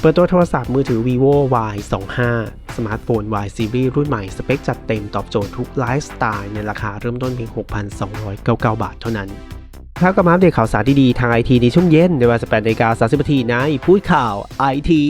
เปิดตัวโทรศัพท์มือถือ vivo y 2 5สมาร์ทโฟน y series รุ่นใหม่ สเปคจัดเต็มตอบโจทย์ทุกไลฟ์สไตล์ในราคาเริ่มต้นเพียง 6,299 บาทเท่านั้นครับก็มาอัปเดตข่าวสารดีๆทางไอทีในช่วงเย็นในเวลา18นาฬิกา30นาทีในพูดข่าวไอที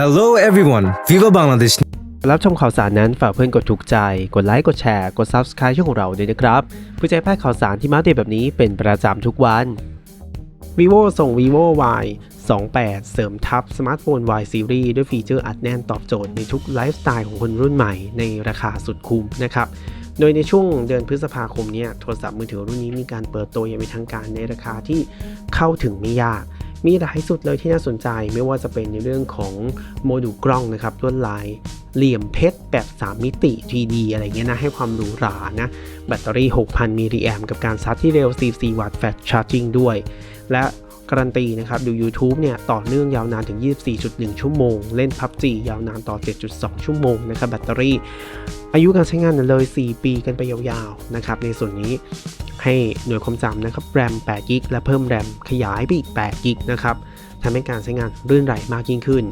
Hello everyone, Viva Bangladesh รับชมข่าวสารนั้นฝากเพื่อนกดถูกใจ กดไลค์กดแชร์กด Subscribe ช่องของเราด้วยนะครับเพื่อจะให้พลาดข่าวสารที่มาเดตแบบนี้เป็นประจำทุกวัน vivo ส่ง vivo y 28 เสริมทับสมาร์ทโฟน y series ด้วยฟีเจอร์อัดแน่นตอบโจทย์ในทุกไลฟ์สไตล์ของคนรุ่นใหม่ในราคาสุดคุ้มนะครับ โดยในช่วงเดือนพฤษภาคมเนี้โทรศัพท์มือถือรุ่นนี้มีการเปิดตัวอย่างเป็นทางการในราคาที่เข้าถึงไม่ยาก มีหลายสุดเลยที่น่าสนใจ ไม่ว่าจะเป็นในเรื่องของโมดูลกล้องนะครับลวดลาย เหลี่ยมเพชรแบบ 3 มิติ 3D อะไรเงี้ยนะ ให้ความหรูหรานะ แบตเตอรี่ 6,000 มิลลิแอมกับการชาร์จที่เร็ว 44 วัตต์แฟลชชาร์จิ่งด้วย และการันตีนะครับ ดู YouTube เนี่ย ต่อเนื่องยาวนานถึง 24.1 ชั่วโมง เล่น PUBG ยาวนานต่อ 7.2 ชั่วโมงนะครับ แบตเตอรี่ อายุการใช้งานเนี่ยเลย 4 ปีกันไปยาวๆ นะครับ ในส่วนนี้ให้หน่วยความจำนะครับ แรม8กิกและเพิ่มแรมขยายไปอีก8กิกนะครับ ทำให้การใช้งานรื่นไหลมากยิ่งขึ้น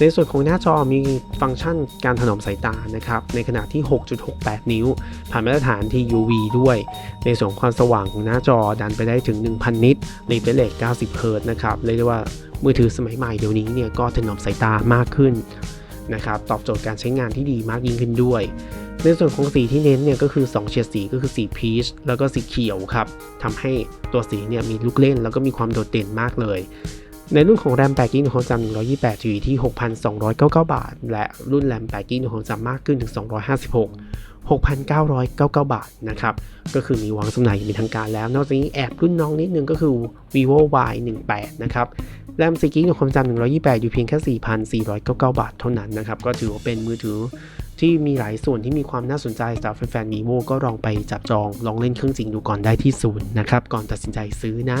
ในส่วนของหน้าจอมีฟังก์ชันการถนอมสายตานะครับ ในขนาดที่ 6.68 นิ้ว ผ่านมาตรฐาน TUV ด้วย ในส่วนของความสว่างของหน้าจอดันไปได้ถึง 1,000 นิตรีเฟรชเรท90เฮิร์ตนะครับ เรียกได้ว่ามือถือสมัยใหม่เดี๋ยวนี้เนี่ยก็ถนอมสายตามากขึ้นนะครับ ตอบโจทย์การใช้งานที่ดีมากยิ่งขึ้นด้วยในส่วนของสีที่เน้นเนี่ยก็คือ 2 เฉดสีก็คือสีพีชแล้วก็สีเขียวครับทำให้ตัวสีเนี่ยมีลูกเล่นแล้วก็มีความโดดเด่นมากเลย ในรุ่นของแรม8กิกความจำ128 GB ที่ 6,299 บาท และรุ่นแรม8กิกความจำมากขึ้นถึง 256 6,999 บาทนะครับ ก็คือมีวางจำหน่ายอย่างเป็นทางการแล้ว นอกจากนี้แอบรุ่นน้องนิดนึงก็คือ vivo y 18นะครับ แรม4กิกความจำ128 อยู่เพียงแค่ 4,499 บาทเท่านั้นนะครับ ก็ถือว่าเป็นมือถือที่มีหลายส่วนที่มีความน่าสนใจสำหรับแฟนๆ vivo ก็ลองไปจับจอง ลองเล่นเครื่องจริงดูก่อนได้ที่ศูนย์นะครับ ก่อนตัดสินใจซื้อนะ